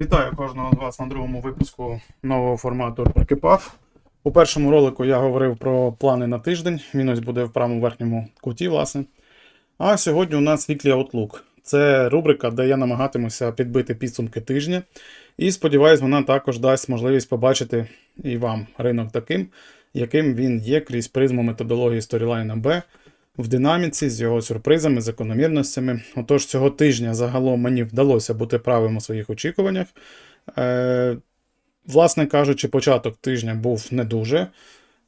Вітаю кожного з вас на другому випуску нового формату рубрики У першому ролику я говорив про плани на тиждень. Він ось буде в правому верхньому куті, власне. А сьогодні у нас Weekly Outlook. Це рубрика, де я намагатимуся підбити підсумки тижня. І сподіваюсь, вона також дасть можливість побачити і вам ринок таким, яким він є крізь призму методології Storyline B в динаміці з його сюрпризами, закономірностями. Отож, цього тижня загалом мені вдалося бути правим у своїх очікуваннях. Е, власне кажучи, початок тижня був не дуже,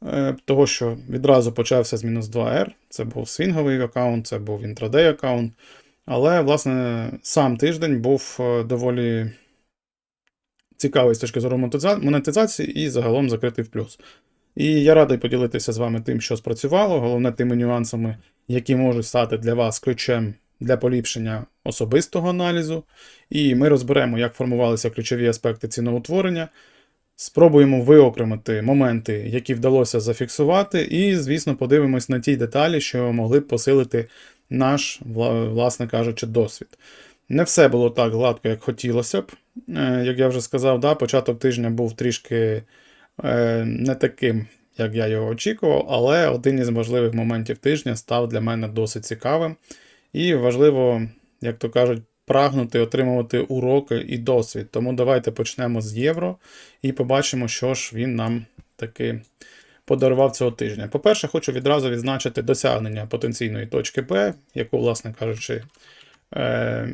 е, того що відразу почався з мінус 2R. Це був свінговий аккаунт, це був інтрадей аккаунт. Але, власне, сам тиждень був е, доволі цікавий з точки зору монетизації і загалом закритий в плюс. І я радий поділитися з вами тим, що спрацювало, головне тими нюансами, які можуть стати для вас ключем для поліпшення особистого аналізу. І ми розберемо, як формувалися ключові аспекти ціноутворення. Спробуємо виокремити моменти, які вдалося зафіксувати, і, звісно, подивимось на ті деталі, що могли б посилити наш, власне кажучи, досвід. Не все було так гладко, як хотілося б. Е, Як я вже сказав, да, початок тижня був трішки не таким, як я його очікував, але один із важливих моментів тижня став для мене досить цікавим. І важливо, як то кажуть, прагнути отримувати уроки і досвід. Тому давайте почнемо з євро і побачимо, що ж він нам таки подарував цього тижня. По-перше, хочу відразу відзначити досягнення потенційної точки Б, яку, власне кажучи, е,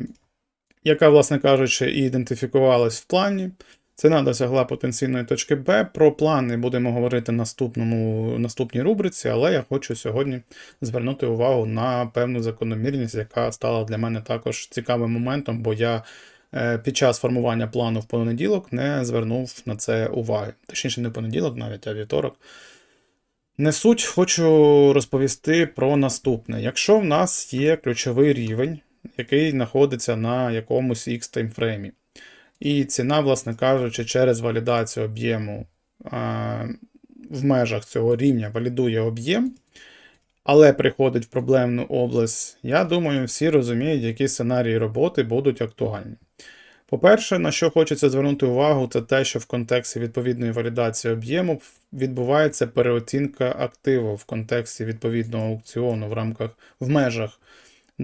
яка, власне кажучи, і ідентифікувалась в плані. Ціна досягла потенційної точки Б. Про плани будемо говорити в наступному, наступній рубриці, але я хочу сьогодні звернути увагу на певну закономірність, яка стала для мене також цікавим моментом, бо я е, під час формування плану в понеділок не звернув на це уваги. Точніше, не понеділок, навіть а вівторок. Не суть, хочу розповісти про наступне. Якщо в нас є ключовий рівень, який знаходиться на якомусь X таймфреймі, і ціна, власне кажучи, через валідацію об'єму а, в межах цього рівня валідує об'єм, але приходить в проблемну область, я думаю, всі розуміють, які сценарії роботи будуть актуальні. По-перше, на що хочеться звернути увагу, це те, що в контексті відповідної валідації об'єму відбувається переоцінка активу в контексті відповідного аукціону в рамках в межах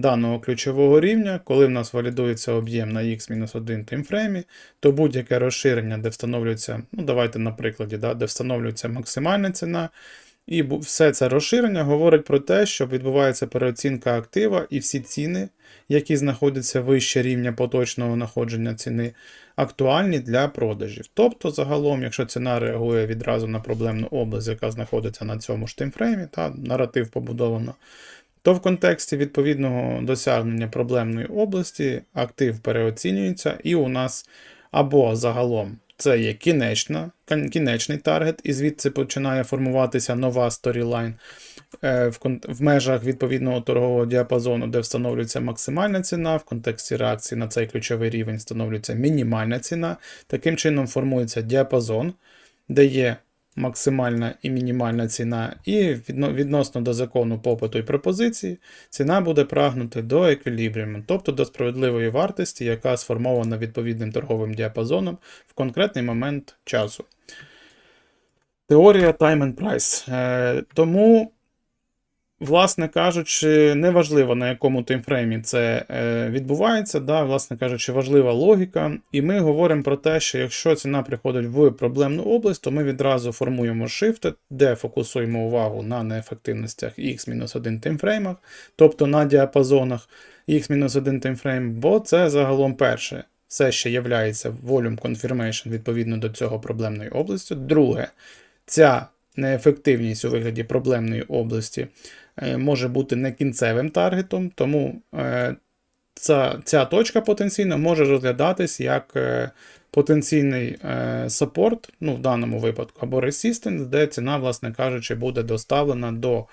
даного ключового рівня, коли в нас валідується об'єм на x-1 таймфреймі, то будь-яке розширення, де встановлюється, ну давайте на прикладі, да, де встановлюється максимальна ціна, і все це розширення говорить про те, що відбувається переоцінка актива, і всі ціни, які знаходяться вище рівня поточного знаходження ціни, актуальні для продажів. Тобто, загалом, якщо ціна реагує відразу на проблемну область, яка знаходиться на цьому ж таймфреймі, та наратив побудовано, то в контексті відповідного досягнення проблемної області актив переоцінюється, і у нас або загалом це є кінечна, кінечний таргет, і звідси починає формуватися нова сторілайн е, в, в межах відповідного торгового діапазону, де встановлюється максимальна ціна, в контексті реакції на цей ключовий рівень встановлюється мінімальна ціна. Таким чином формується діапазон, де є максимальна і мінімальна ціна, і відносно до закону попиту і пропозиції, ціна буде прагнути до еквілібріуму, тобто до справедливої вартості, яка сформована відповідним торговим діапазоном в конкретний момент часу. Теорія time and price. Е, тому, власне кажучи, неважливо на якому таймфреймі це е, відбувається, да, власне кажучи, важлива логіка. І ми говоримо про те, що якщо ціна приходить в проблемну область, то ми відразу формуємо шифти, де фокусуємо увагу на неефективностях X-1 таймфреймах, тобто на діапазонах X-1 таймфрейм, бо це загалом перше. Все ще є volume confirmation відповідно до цього проблемної області. Друге, ця неефективність у вигляді проблемної області може бути не кінцевим таргетом, тому е, ця, ця точка потенційно може розглядатись як е, потенційний е, саппорт, ну в даному випадку, або resistance, де ціна, власне кажучи, буде доставлена до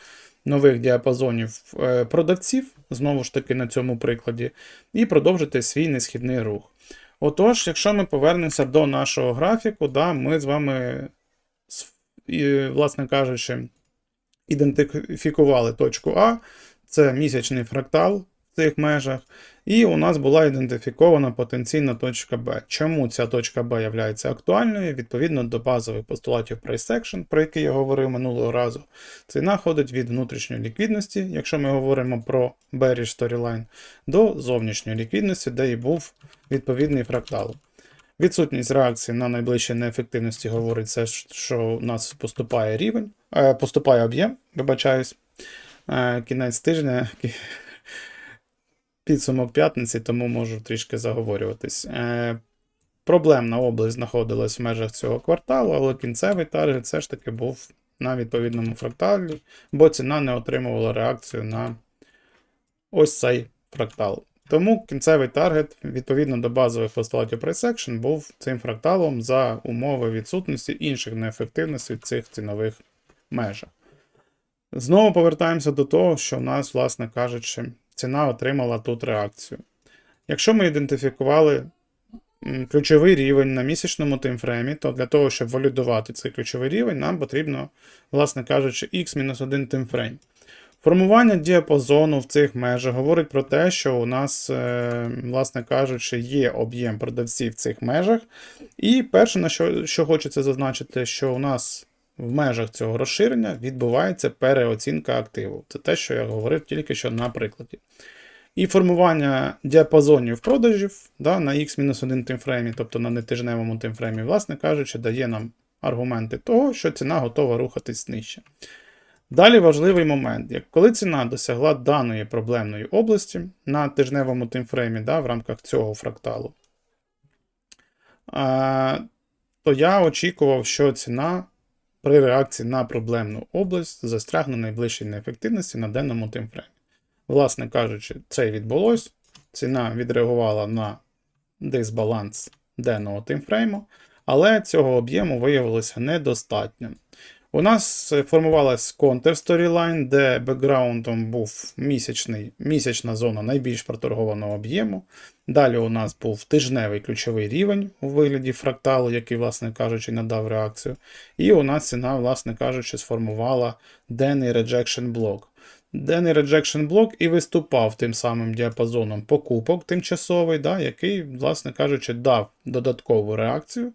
нових діапазонів е, продавців, знову ж таки на цьому прикладі, і продовжити свій несхідний рух. Отож, якщо ми повернемося до нашого графіку, да, ми з вами, власне кажучи, ідентифікували точку А, це місячний фрактал. цих межах, і у нас була ідентифікована потенційна точка Б. Чому ця точка Б є актуальною? Відповідно до базових постулатів price action, про які я говорив минулого разу, ціна ходить від внутрішньої ліквідності, якщо ми говоримо про bearish storyline, до зовнішньої ліквідності, де і був відповідний фрактал. Відсутність реакції на найближчі неефективності говорить це, що у нас поступає рівень, е, поступає об'єм, вибачаюсь. Е, кінець тижня, підсумок п'ятниці, тому можу трішки заговорюватись. Е, проблемна область знаходилась в межах цього кварталу, але кінцевий таргет все ж таки був на відповідному фракталі, бо ціна не отримувала реакцію на ось цей фрактал. Тому кінцевий таргет, відповідно до базових постулатів Price був цим фракталом за умови відсутності інших неефективностей цих цінових межах. Знову повертаємося до того, що в нас, власне кажучи, ціна отримала тут реакцію. Якщо ми ідентифікували ключовий рівень на місячному таймфреймі, то для того, щоб валідувати цей ключовий рівень, нам потрібно, власне кажучи, x-1 таймфрейм. Формування діапазону в цих межах говорить про те, що у нас, е, власне кажучи, є об'єм продавців в цих межах. І перше, на що, що хочеться зазначити, що у нас в межах цього розширення відбувається переоцінка активу. Це те, що я говорив тільки що на прикладі. І формування діапазонів продажів да, на X-1 таймфреймі, тобто на нетижневому таймфреймі, власне кажучи, дає нам аргументи того, що ціна готова рухатись нижче. Далі важливий момент, як коли ціна досягла даної проблемної області на тижневому таймфреймі да, в рамках цього фракталу, то я очікував, що ціна при реакції на проблемну область застрягне найближчій неефективності на денному таймфреймі. Власне кажучи, це відбулось. Ціна відреагувала на дисбаланс денного таймфрейму, але цього об'єму виявилося недостатньо. У нас формувалась контр-сторілайн, де бекграундом був місячний, місячна зона найбільш проторгованого об'єму. Далі у нас був тижневий ключовий рівень у вигляді фракталу, який, власне кажучи, надав реакцію. І у нас ціна, власне кажучи, сформувала денний rejection блок. Денний rejection блок і виступав тим самим діапазоном покупок тимчасовий, да, який, власне кажучи, дав додаткову реакцію.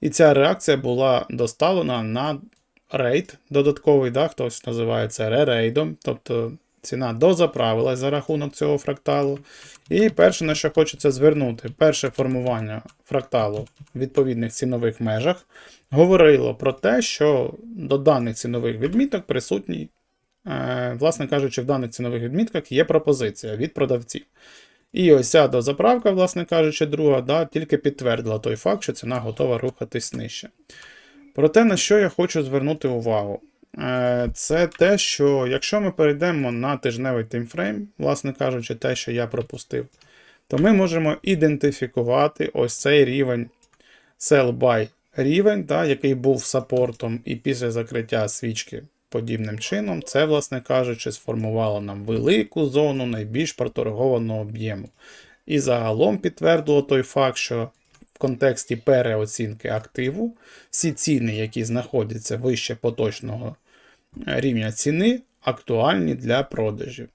І ця реакція була доставлена на рейд додатковий, да, хтось називає це ререйдом, тобто ціна дозаправилась за рахунок цього фракталу. І перше, на що хочеться звернути, перше формування фракталу в відповідних цінових межах говорило про те, що до даних цінових відміток присутній, е, власне кажучи, в даних цінових відмітках є пропозиція від продавців. І ось ця дозаправка, власне кажучи, друга, да, тільки підтвердила той факт, що ціна готова рухатись нижче. Проте, на що я хочу звернути увагу, Е, це те, що якщо ми перейдемо на тижневий таймфрейм, власне кажучи, те, що я пропустив, то ми можемо ідентифікувати ось цей рівень sell-buy рівень, да, який був саппортом, і після закриття свічки подібним чином, це, власне кажучи, сформувало нам велику зону найбільш проторгованого об'єму. І загалом підтвердило той факт, що в контексті переоцінки активу всі ціни, які знаходяться вище поточного е, рівня ціни, актуальні для продажів.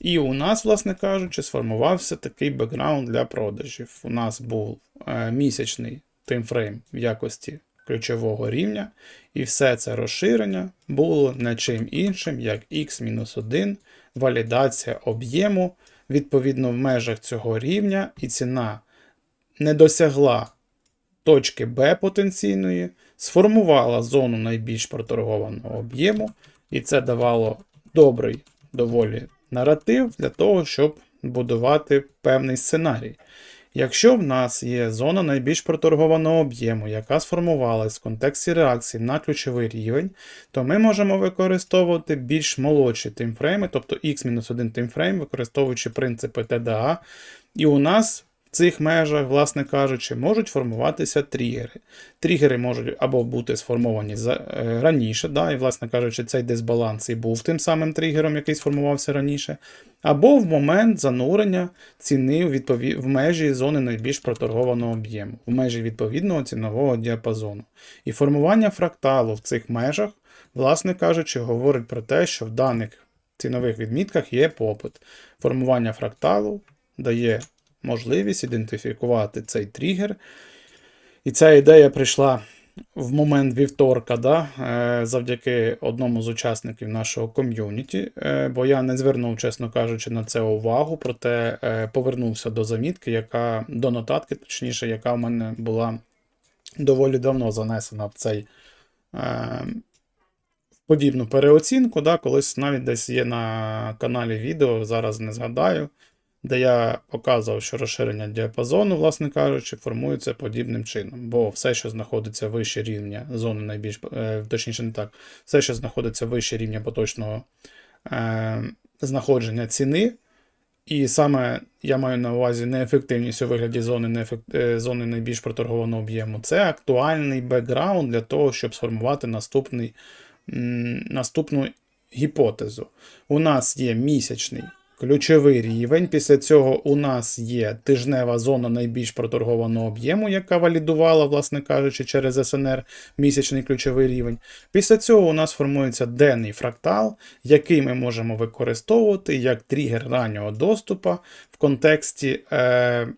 І у нас, власне кажучи, сформувався такий бекграунд для продажів. У нас був е, місячний таймфрейм в якості ключового рівня, і все це розширення було не чим іншим, як x-1 валідація об'єму відповідно в межах цього рівня, і ціна не досягла точки Б потенційної, сформувала зону найбільш проторгованого об'єму, і це давало добрий доволі наратив для того, щоб будувати певний сценарій. Якщо в нас є зона найбільш проторгованого об'єму, яка сформувалась в контексті реакції на ключовий рівень, то ми можемо використовувати більш молодші таймфрейми, тобто X-1 таймфрейм, використовуючи принципи TDA. І у нас в цих межах, власне кажучи, можуть формуватися тригери. Тригери можуть або бути сформовані е, раніше, да, і, власне кажучи, цей дисбаланс і був тим самим тригером, який сформувався раніше, або в момент занурення ціни в, відпові... в межі зони найбільш проторгованого об'єму, в межі відповідного цінового діапазону. І формування фракталу в цих межах, власне кажучи, говорить про те, що в даних цінових відмітках є попит. Формування фракталу дає можливість ідентифікувати цей тригер. І ця ідея прийшла в момент вівторка, да, е, завдяки одному з учасників нашого ком'юніті, е, бо я не звернув, чесно кажучи, на це увагу, проте е, повернувся до замітки, яка до нотатки, точніше, яка в мене була доволі давно занесена в цей подібну переоцінку. Да, Колись навіть десь є на каналі відео, зараз не згадаю де я показував, що розширення діапазону, власне кажучи, формується подібним чином. Бо все, що знаходиться вище рівня зони найбільш, е, точніше, не так, все, що знаходиться вище рівня поточного е, знаходження ціни. І саме я маю на увазі неефективність у вигляді зони неефект... Е, зони найбільш проторгованого об'єму. Це актуальний бекграунд для того, щоб сформувати наступний, м, наступну гіпотезу. У нас є місячний Ключовий рівень. Після цього у нас є тижнева зона найбільш проторгованого об'єму, яка валідувала, власне кажучи, через СНР місячний ключовий рівень. Після цього у нас формується денний фрактал, який ми можемо використовувати як тригер раннього доступу в контексті е,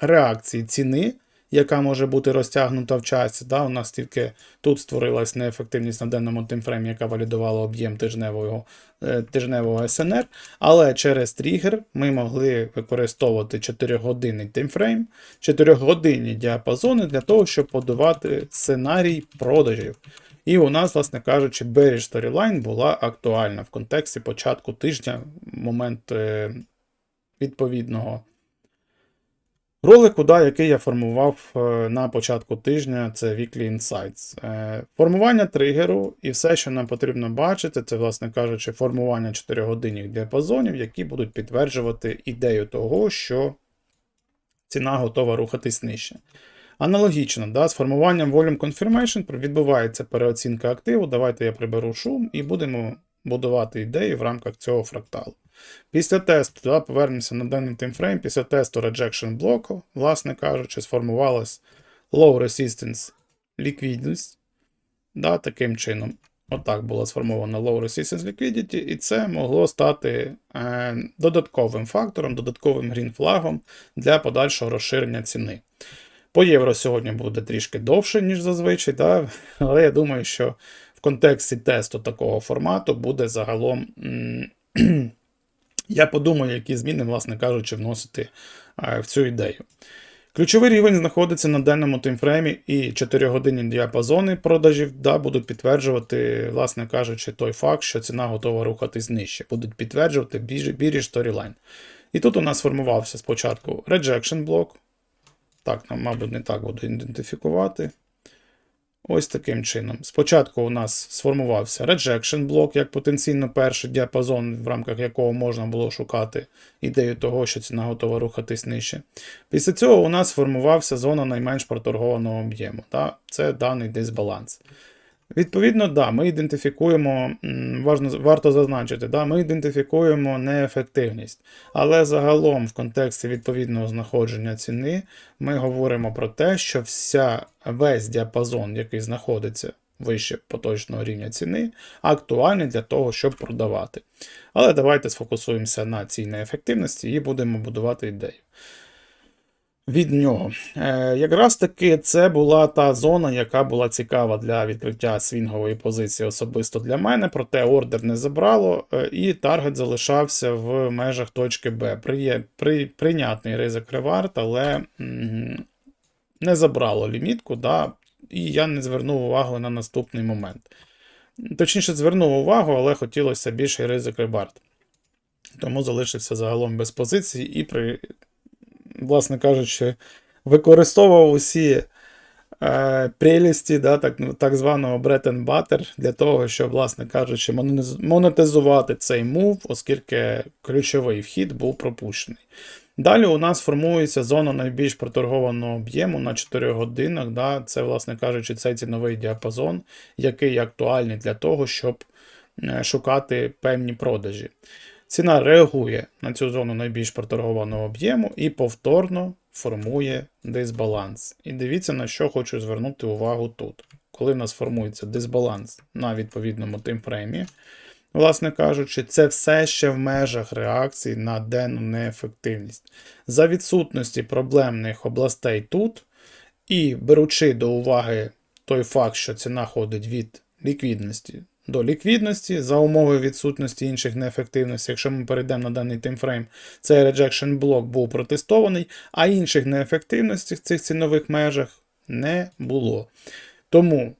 реакції ціни яка може бути розтягнута в часі. Да? У нас тільки тут створилась неефективність на денному тимфреймі, яка валідувала об'єм тижневого е, тижневого СНР. Але через тригер ми могли використовувати 4-годинний тимфрейм, 4-годинні діапазони для того, щоб подавати сценарій продажів. І у нас, власне кажучи, Bearish Storyline була актуальна в контексті початку тижня, момент е, відповідного Ролику, да, який я формував е, на початку тижня, це Weekly Insights. Е, формування тригеру і все, що нам потрібно бачити, це, власне кажучи, формування 4 годинних діапазонів, які будуть підтверджувати ідею того, що ціна готова рухатись нижче. Аналогічно, да, з формуванням Volume Confirmation відбувається переоцінка активу. Давайте я приберу шум і будемо будувати ідеї в рамках цього фракталу. Після тесту да, повернемося на даний таймфрейм. Після тесту rejection блоку, власне кажучи, сформувалась low resistance ліквідність. Да, Таким чином, отак була сформована low resistance liquidity, і це могло стати е, додатковим фактором, додатковим грінфлагом для подальшого розширення ціни. По євро сьогодні буде трішки довше, ніж зазвичай, да? але я думаю, що в контексті тесту такого формату буде загалом. Я подумаю, які зміни, власне кажучи, вносити в цю ідею. Ключовий рівень знаходиться на денному таймфреймі, і 4 годинні діапазони продажів да, будуть підтверджувати, власне кажучи, той факт, що ціна готова рухатись нижче. Будуть підтверджувати бірі сторілайн. І тут у нас формувався спочатку rejection блок. Так, нам, мабуть, не так буду ідентифікувати. Ось таким чином. Спочатку у нас сформувався rejection блок, як потенційно перший діапазон, в рамках якого можна було шукати ідею того, що ціна готова рухатись нижче. Після цього у нас сформувався зона найменш проторгованого об'єму. Це даний дисбаланс. Відповідно, да, ми ідентифікуємо, важно, варто зазначити, да, ми ідентифікуємо неефективність. Але загалом, в контексті відповідного знаходження ціни, ми говоримо про те, що вся весь діапазон, який знаходиться вище поточного рівня ціни, актуальний для того, щоб продавати. Але давайте сфокусуємося на цій неефективності і будемо будувати ідею від нього. Е, Якраз таки це була та зона, яка була цікава для відкриття свінгової позиції особисто для мене, проте ордер не забрало, е, і таргет залишався в межах точки Б. При, при, Прийнятний ризик реварт, але не забрало лімітку, да, і я не звернув увагу на наступний момент. Точніше, звернув увагу, але хотілося більший ризик реварт. Тому залишився загалом без позиції і при власне кажучи, використовував усі е, прелісті да, так так званого bread and butter для того, щоб, власне кажучи, монетизувати цей мув, оскільки ключовий вхід був пропущений. Далі у нас формується зона найбільш проторгованого об'єму на 4 годинах. Да, Це, власне кажучи, цей ціновий діапазон, який актуальний для того, щоб е, шукати певні продажі. Ціна реагує на цю зону найбільш проторгованого об'єму і повторно формує дисбаланс. І дивіться, на що хочу звернути увагу тут. Коли в нас формується дисбаланс на відповідному тимфреймі, власне кажучи, це все ще в межах реакції на денну неефективність. За відсутності проблемних областей тут, і беручи до уваги той факт, що ціна ходить від ліквідності до ліквідності за умови відсутності інших неефективностей, якщо ми перейдемо на даний таймфрейм, цей rejection блок був протестований, а інших неефективностей в цих цінових межах не було. Тому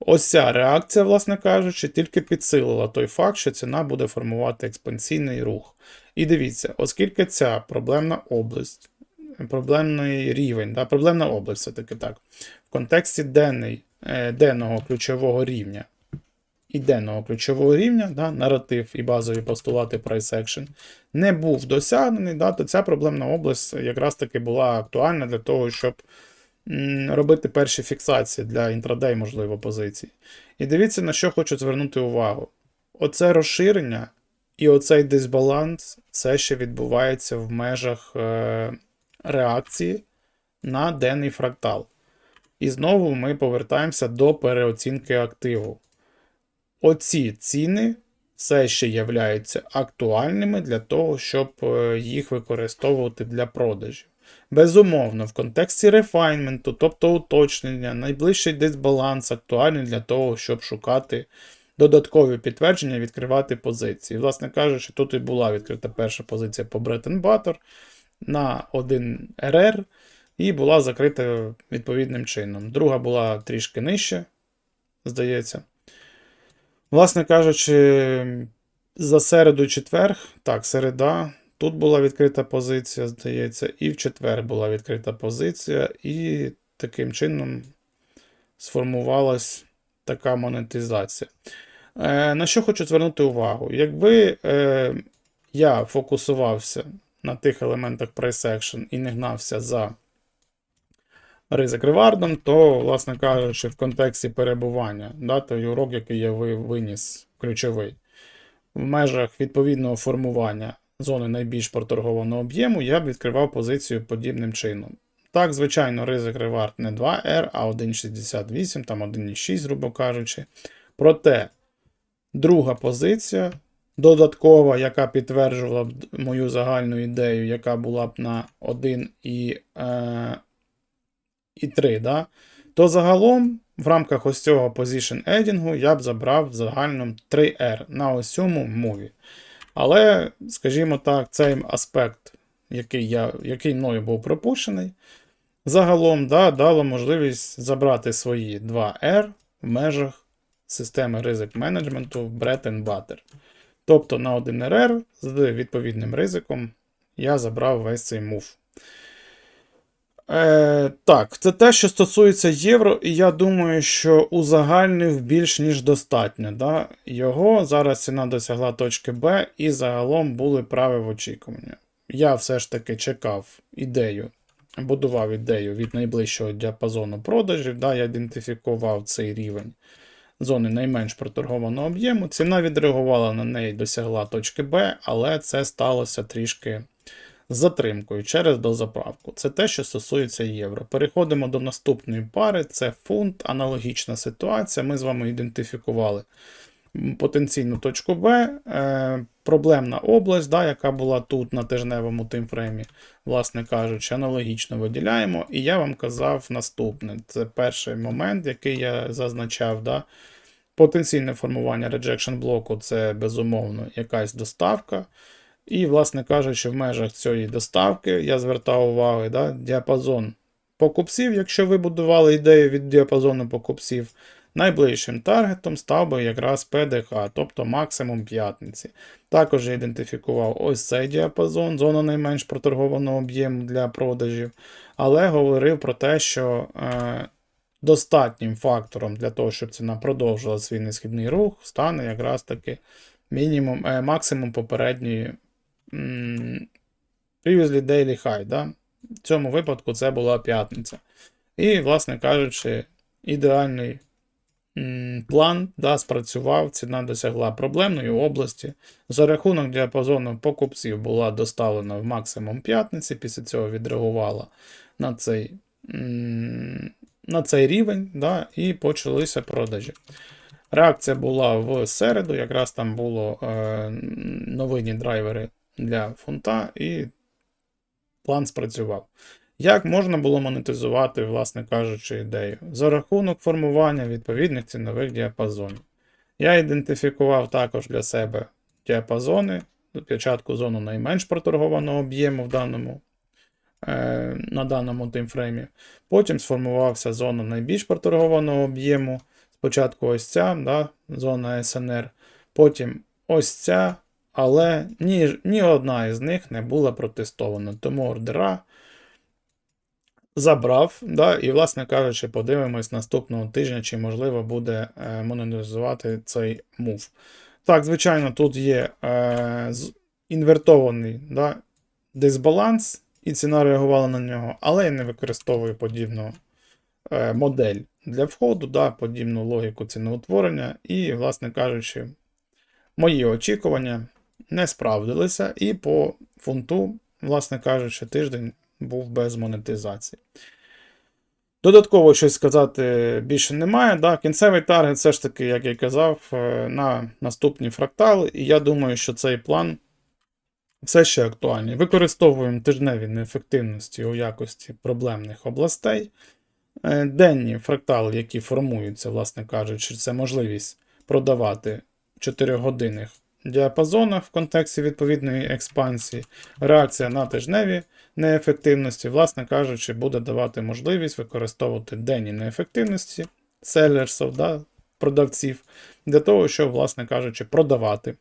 ось ця реакція, власне кажучи, тільки підсилила той факт, що ціна буде формувати експансійний рух. І дивіться, оскільки ця проблемна область, проблемний рівень, да, проблемна область все-таки так, в контексті денний, е, денного ключового рівня і ключового рівня, да, наратив і базові постулати price action, не був досягнений, да, то ця проблемна область якраз таки була актуальна для того, щоб робити перші фіксації для інтрадей, можливо, позицій. І дивіться, на що хочу звернути увагу. Оце розширення і оцей дисбаланс все ще відбувається в межах е, реакції на денний фрактал. І знову ми повертаємося до переоцінки активу. Оці ціни все ще являються актуальними для того, щоб е, їх використовувати для продажів. Безумовно, в контексті рефайнменту, тобто уточнення, найближчий дисбаланс актуальний для того, щоб шукати додаткові підтвердження, відкривати позиції. Власне кажучи, тут і була відкрита перша позиція по Bretton Butter на 1 РР і була закрита відповідним чином. Друга була трішки нижче, здається. Власне кажучи, за середу четверг, так, середа, тут була відкрита позиція, здається, і в четвер була відкрита позиція, і таким чином сформувалась така монетизація. Е, на що хочу звернути увагу? Якби е, я фокусувався на тих елементах price action і не гнався за ризик ревардом, то, власне кажучи, в контексті перебування, да, той урок, який я виніс, ключовий, в межах відповідного формування зони найбільш проторгованого об'єму, я б відкривав позицію подібним чином. Так, звичайно, ризик ревард не 2R, а 1,68, там 1,6, грубо кажучи. Проте, друга позиція. Додаткова, яка підтверджувала б мою загальну ідею, яка була б на 1 і е, і 3, да? то загалом в рамках ось цього position adding я б забрав загальному 3R на ось цьому мові. Але, скажімо так, цей аспект, який я, який мною був пропущений, загалом да, дало можливість забрати свої 2R в межах системи ризик менеджменту Bread Butter. Тобто на 1RR з відповідним ризиком я забрав весь цей мув. Е, Так, це те, що стосується євро, і я думаю, що узагальнив більш ніж достатньо. Да? Його зараз ціна досягла точки Б, і загалом були праві в очікуванні. Я все ж таки чекав ідею, будував ідею від найближчого діапазону продажів. Да? Я ідентифікував цей рівень зони найменш проторгованого об'єму. Ціна відреагувала на неї, досягла точки Б, але це сталося трішки з затримкою через дозаправку. Це те, що стосується євро. Переходимо до наступної пари: це фунт, аналогічна ситуація. Ми з вами ідентифікували потенційну точку Б, е, проблемна область, да, яка була тут на тижневому тимфреймі, власне кажучи, аналогічно виділяємо. І я вам казав наступне: це перший момент, який я зазначав. Да, Потенційне формування rejection блоку це безумовно якась доставка. І, власне кажучи, в межах цієї доставки я звертав увагу, да, діапазон покупців, якщо ви будували ідею від діапазону покупців, найближчим таргетом став би якраз ПДХ, тобто максимум п'ятниці. Також я ідентифікував ось цей діапазон, зона найменш проторгованого об'єму для продажів, але говорив про те, що е, достатнім фактором для того, щоб ціна продовжила свій несхідний рух, стане якраз таки мінімум, е, максимум попередньої Previously Daily High. Да? В цьому випадку це була п'ятниця. І, власне кажучи, ідеальний план да, спрацював, ціна досягла проблемної області. За рахунок діапазону покупців була доставлена в максимум п'ятниці, після цього відреагувала на цей на цей рівень да, і почалися продажі. Реакція була в середу, якраз там було е, новинні драйвери для фунта, і план спрацював. Як можна було монетизувати, власне кажучи, ідею? За рахунок формування відповідних цінових діапазонів. Я ідентифікував також для себе діапазони. Спочатку зону найменш проторгованого об'єму в даному, е, на даному таймфреймі. Потім сформувався зона найбільш проторгованого об'єму. Спочатку ось ця да, зона СНР, потім ось ця, але ні, ні одна із них не була протестована. Тому ордера забрав. Да, І, власне кажучи, подивимось наступного тижня, чи можливо буде е, монетизувати цей мув. Так, звичайно, тут є е, інвертований да, дисбаланс, і ціна реагувала на нього, але я не використовую подібну е, модель для входу, да, подібну логіку ціноутворення. І, власне кажучи, мої очікування не справдилися, і по фунту, власне кажучи, тиждень був без монетизації. Додатково щось сказати більше немає. Да? Кінцевий таргет, все ж таки, як я казав, е, на наступні фрактали, і я думаю, що цей план все ще актуальний. Використовуємо тижневі неефективності у якості проблемних областей. Е, Денні фрактали, які формуються, власне кажучи, це можливість продавати 4-годинних діапазонах в контексті відповідної експансії. Реакція на тижневі неефективності, власне кажучи, буде давати можливість використовувати денні неефективності селерсів, да, продавців, для того, щоб, власне кажучи, продавати е,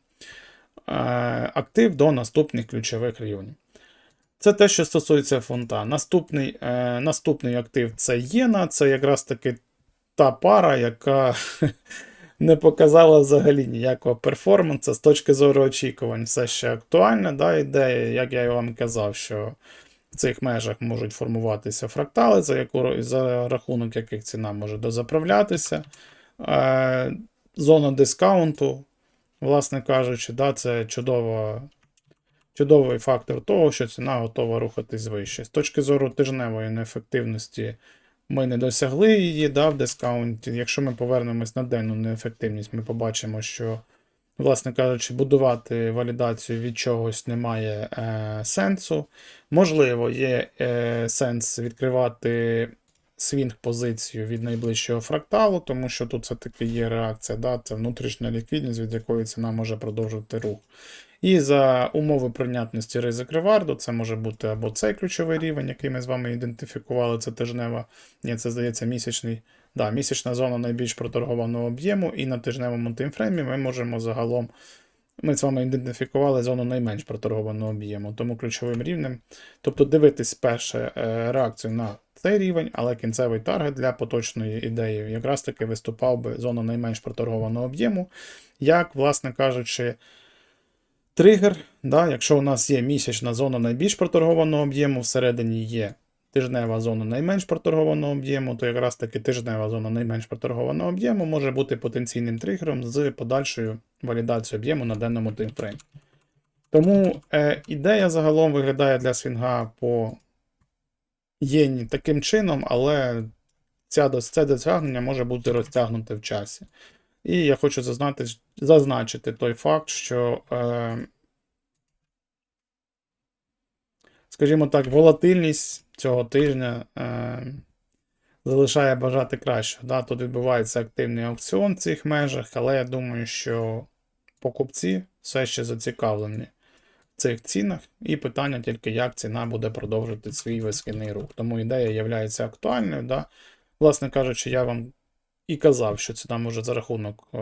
актив до наступних ключових рівнів. Це те, що стосується фунта. Наступний, е, наступний актив це єна, це якраз таки та пара, яка не показала взагалі ніякого перформансу з точки зору очікувань. Все ще актуальна да, ідея, як я і вам казав, що в цих межах можуть формуватися фрактали, за, яку, за рахунок яких ціна може дозаправлятися. Е, зона дискаунту, власне кажучи, да, це чудова, чудовий фактор того, що ціна готова рухатись вище. З точки зору тижневої неефективності ми не досягли її да, в дискаунті. Якщо ми повернемось на денну неефективність, ми побачимо, що, власне кажучи, будувати валідацію від чогось немає е, сенсу. Можливо, є е, сенс відкривати свінг позицію від найближчого фракталу, тому що тут все-таки є реакція, да, це внутрішня ліквідність, від якої ціна може продовжувати рух. І за умови прийнятності ризик реварду, це може бути або цей ключовий рівень, який ми з вами ідентифікували, це тижнева, ні, це здається місячний. Да, місячна зона найбільш проторгованого об'єму, і на тижневому таймфреймі ми можемо загалом. Ми з вами ідентифікували зону найменш проторгованого об'єму, тому ключовим рівнем. Тобто дивитись перше е, реакцію на цей рівень, але кінцевий таргет для поточної ідеї якраз таки виступав би зона найменш проторгованого об'єму, як, власне кажучи, тригер. Да, Якщо у нас є місячна зона найбільш проторгованого об'єму, всередині є тижнева зона найменш проторгованого об'єму, то якраз таки тижнева зона найменш проторгованого об'єму може бути потенційним тригером з подальшою валідацією об'єму на денному таймфреймі. Тому е, ідея загалом виглядає для свінга по єні таким чином, але ця, це досягнення може бути розтягнуте в часі. І я хочу зазнати, зазначити той факт, що, е, скажімо так, волатильність цього тижня е, залишає бажати кращого. Да? Тут відбувається активний аукціон в цих межах, але я думаю, що покупці все ще зацікавлені в цих цінах, і питання тільки, як ціна буде продовжувати свій висхідний рух. Тому ідея є актуальною. Да? Власне кажучи, я вам і казав, що ціна може за рахунок е,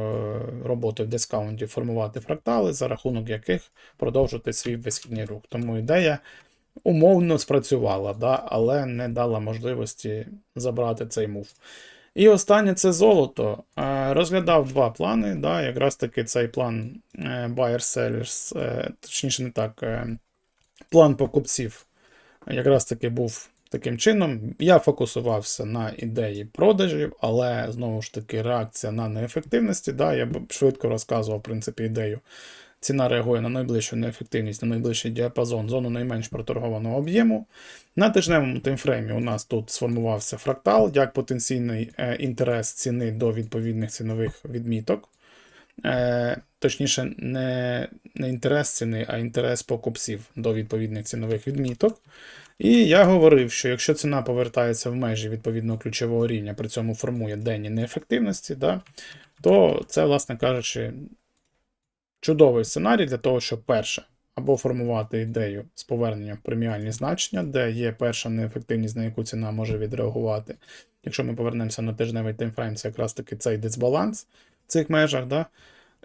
роботи в дискаунті формувати фрактали, за рахунок яких продовжити свій висхідний рух. Тому ідея умовно спрацювала, да, але не дала можливості забрати цей мув. І останнє це золото. Е, Розглядав два плани. Да, Якраз таки цей план е, Buyer-Sellers, точніше, не так, план покупців якраз таки був таким чином. Я фокусувався на ідеї продажів, але знову ж таки реакція на неефективності. Да, Я швидко розказував в принципі ідею ціна реагує на найближчу неефективність, на найближчий діапазон, зону найменш проторгованого об'єму. На тижневому таймфреймі у нас тут сформувався фрактал як потенційний е, інтерес ціни до відповідних цінових відміток. Е, точніше, не, не інтерес ціни, а інтерес покупців до відповідних цінових відміток. І я говорив, що якщо ціна повертається в межі відповідного ключового рівня, при цьому формує денні неефективності, да, то це, власне кажучи, чудовий сценарій для того, щоб перше, або формувати ідею з поверненням в преміальні значення, де є перша неефективність, на яку ціна може відреагувати. Якщо ми повернемося на тижневий таймфрейм, це якраз таки цей дисбаланс цих межах. Да?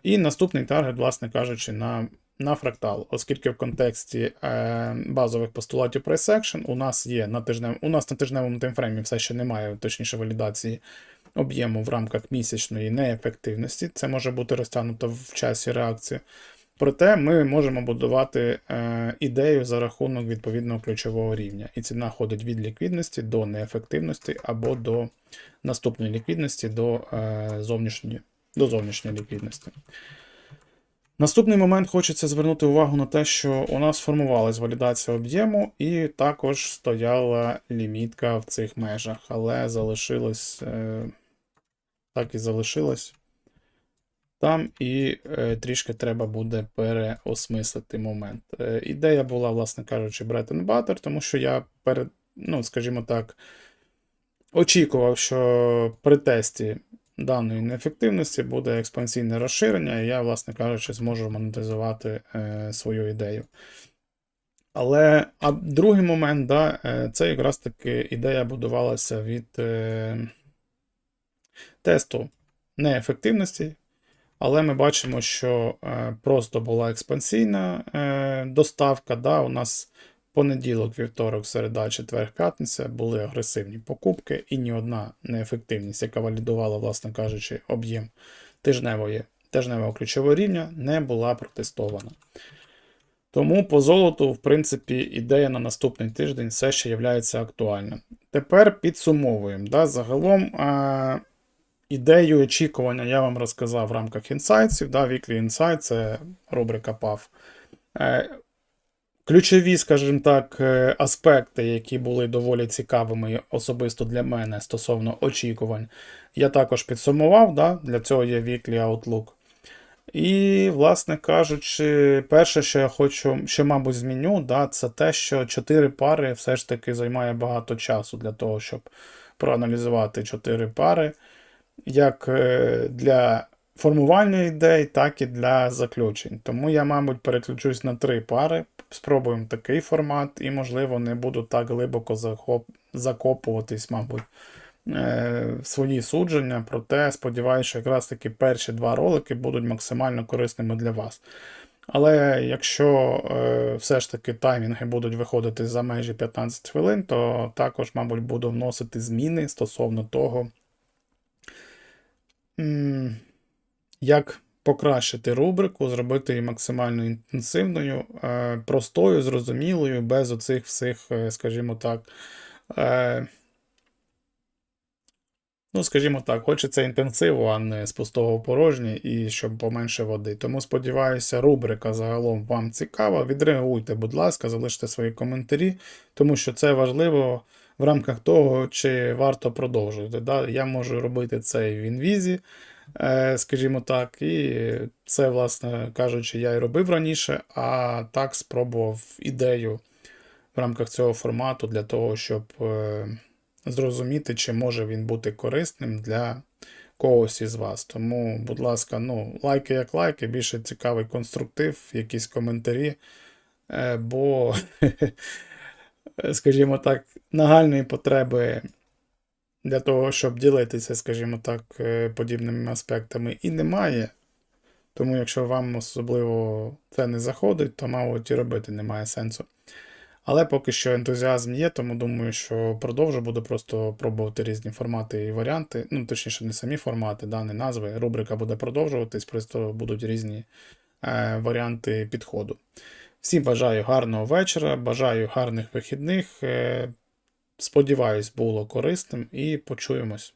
І наступний таргет, власне кажучи, на на фрактал, оскільки в контексті е, базових постулатів price action у нас є на тижнев... у нас на тижневому таймфреймі все ще немає, точніше, валідації об'єму в рамках місячної неефективності. Це може бути розтягнуто в часі реакції. Проте ми можемо будувати е, ідею за рахунок відповідного ключового рівня. І ціна ходить від ліквідності до неефективності або до наступної ліквідності до, е, зовнішньої, до зовнішньої ліквідності. Наступний момент хочеться звернути увагу на те, що у нас формувалась валідація об'єму, і також стояла лімітка в цих межах, але залишилось, е, так і залишилось там, і е, трішки треба буде переосмислити момент. Е, ідея була, власне кажучи, and butter, тому що я перед, ну, скажімо так, очікував, що при тесті даної неефективності буде експансійне розширення, і я, власне кажучи, зможу монетизувати е, свою ідею. Але а другий момент, да, е, це якраз таки ідея будувалася від е, тесту неефективності. Але ми бачимо, що е, просто була експансійна е, доставка. Да, У нас Понеділок, вівторок, середа, четвер, п'ятниця були агресивні покупки, і ні одна неефективність, яка валідувала, власне кажучи, об'єм тижневої, тижневого ключового рівня, не була протестована. Тому по золоту, в принципі, ідея на наступний тиждень все ще є актуальна. Тепер підсумовуємо. Да, Загалом а, ідею очікування я вам розказав в рамках інсайтів. Да, Weekly Insight – це рубрика PAF. Ключові, скажімо так, е, аспекти, які були доволі цікавими особисто для мене стосовно очікувань, я також підсумував. да? Для цього є Weekly Outlook. І, власне кажучи, перше, що я хочу, що, мабуть, зміню, да, це те, що 4 пари все ж таки займає багато часу для того, щоб проаналізувати 4 пари, як е, для формування ідей, так і для заключень. Тому я, мабуть, переключусь на 3 пари спробуємо такий формат, і, можливо, не буду так глибоко захоп... закопуватись, мабуть, е, в свої судження. Проте сподіваюся, що якраз таки перші два ролики будуть максимально корисними для вас. Але якщо е, все ж таки таймінги будуть виходити за межі 15 хвилин, то також, мабуть, буду вносити зміни стосовно того, як покращити рубрику, зробити її максимально інтенсивною, е, простою, зрозумілою, без оцих всіх, е, скажімо так, е, ну, скажімо так, хочеться інтенсиву, а не з пустого порожня, і щоб поменше води. Тому сподіваюся, рубрика загалом вам цікава. Відреагуйте, будь ласка, залиште свої коментарі, тому що це важливо. В рамках того, чи варто продовжувати. Да? Я можу робити це і в інвізі, скажімо так, і це, власне кажучи, я і робив раніше, а так спробував ідею в рамках цього формату для того, щоб е, зрозуміти, чи може він бути корисним для когось із вас. Тому, будь ласка, ну, лайки як лайки, більше цікавий конструктив, якісь коментарі. Е, бо, скажімо так, нагальної потреби для того, щоб ділитися, скажімо так, е, подібними аспектами, і немає. Тому, якщо вам особливо це не заходить, то, мабуть, і робити немає сенсу. Але поки що ентузіазм є, тому думаю, що продовжу, буду просто пробувати різні формати і варіанти. Ну, точніше, не самі формати, дані назви. Рубрика буде продовжуватись, просто будуть різні е, варіанти підходу. Всім бажаю гарного вечора, бажаю гарних вихідних. Е, Сподіваюсь, було корисним і почуємось.